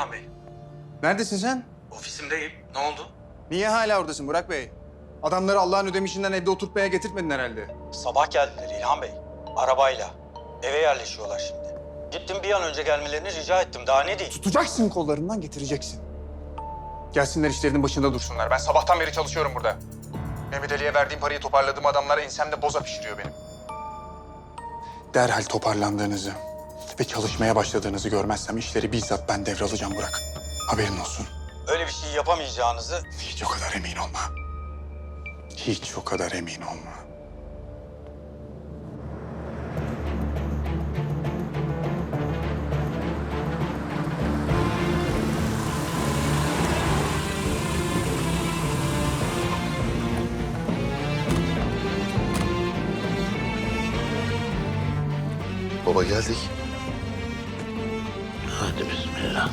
İlhan Bey. Neredesin sen? Ofisimdeyim. Ne oldu? Niye hala oradasın Burak Bey? Adamları Allah'ın ödemişinden evde oturtmaya getirtmedin herhalde. Sabah geldiler İlhan Bey. Arabayla. Eve yerleşiyorlar şimdi. Gittim bir an önce gelmelerini rica ettim. Daha ne diyeyim? Tutacaksın kollarından getireceksin. Gelsinler işlerinin başında dursunlar. Ben sabahtan beri çalışıyorum burada. Mehmet Ali'ye verdiğim parayı toparladığım adamlar ensemde boza pişiriyor benim. Derhal toparlandığınızı ve çalışmaya başladığınızı görmezsem işleri bizzat ben devralacağım Burak. Haberin olsun. Öyle bir şey yapamayacağınızı... Hiç o kadar emin olma. Hiç o kadar emin olma. Baba geldik. Hadi bismillah.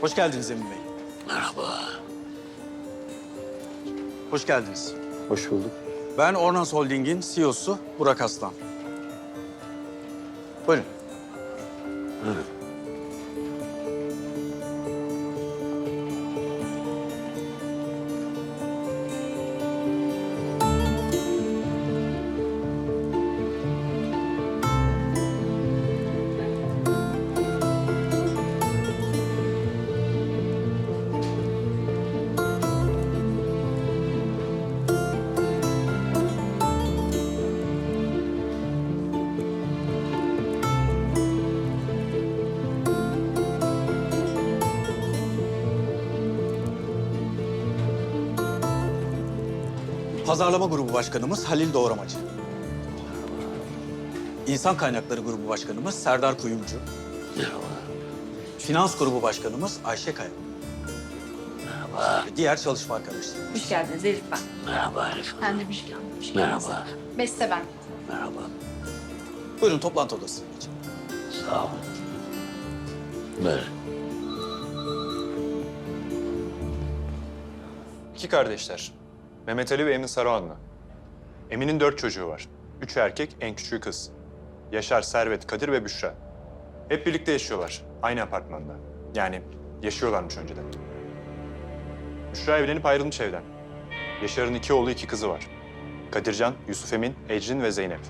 Hoş geldiniz Emin Bey. Merhaba. Hoş geldiniz. Hoş bulduk. Ben Ornans Holding'in CEO'su Burak Aslan. Buyurun. Pazarlama Grubu Başkanımız Halil Doğramacı. İnsan Kaynakları Grubu Başkanımız Serdar Kuyumcu. Merhaba. Finans Grubu Başkanımız Ayşe Kaya. Merhaba. Ve diğer çalışma arkadaşları. Hoş geldiniz Elif ben. Merhaba Elif Hanım. Ben de hoş geldin. Hoş geldiniz. Merhaba. Beste ben. Merhaba. Buyurun toplantı odasına geçin. Sağ olun. Buyurun. İki kardeşler. Mehmet Ali ve Emin Saruhanlı. Emin'in dört çocuğu var. Üçü erkek, en küçüğü kız. Yaşar, Servet, Kadir ve Büşra. Hep birlikte yaşıyorlar. Aynı apartmanda. Yani yaşıyorlarmış önceden. Büşra evlenip ayrılmış evden. Yaşar'ın iki oğlu, iki kızı var. Kadircan, Yusuf Emin, Ecrin ve Zeynep.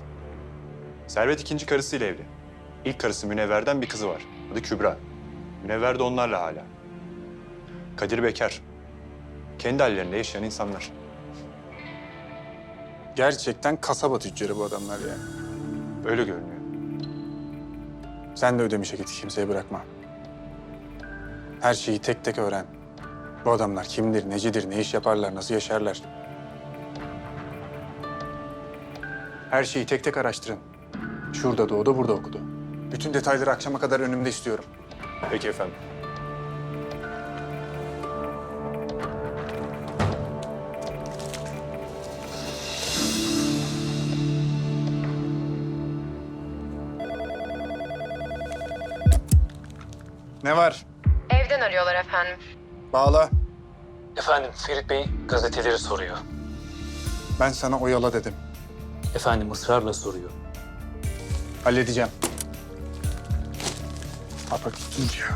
Servet ikinci karısıyla evli. İlk karısı Münevver'den bir kızı var. Adı Kübra. Münevver de onlarla hala. Kadir bekar. Kendi hallerinde yaşayan insanlar. Gerçekten kasaba tüccarı bu adamlar ya. Öyle görünüyor. Sen de ödemişe git kimseye bırakma. Her şeyi tek tek öğren. Bu adamlar kimdir, necidir, ne iş yaparlar, nasıl yaşarlar. Her şeyi tek tek araştırın. Şurada doğdu, burada okudu. Bütün detayları akşama kadar önümde istiyorum. Peki efendim. Ne var? Evden arıyorlar efendim. Bağla. Efendim Ferit Bey gazeteleri soruyor. Ben sana oyala dedim. Efendim ısrarla soruyor. Halledeceğim. Kapat ya.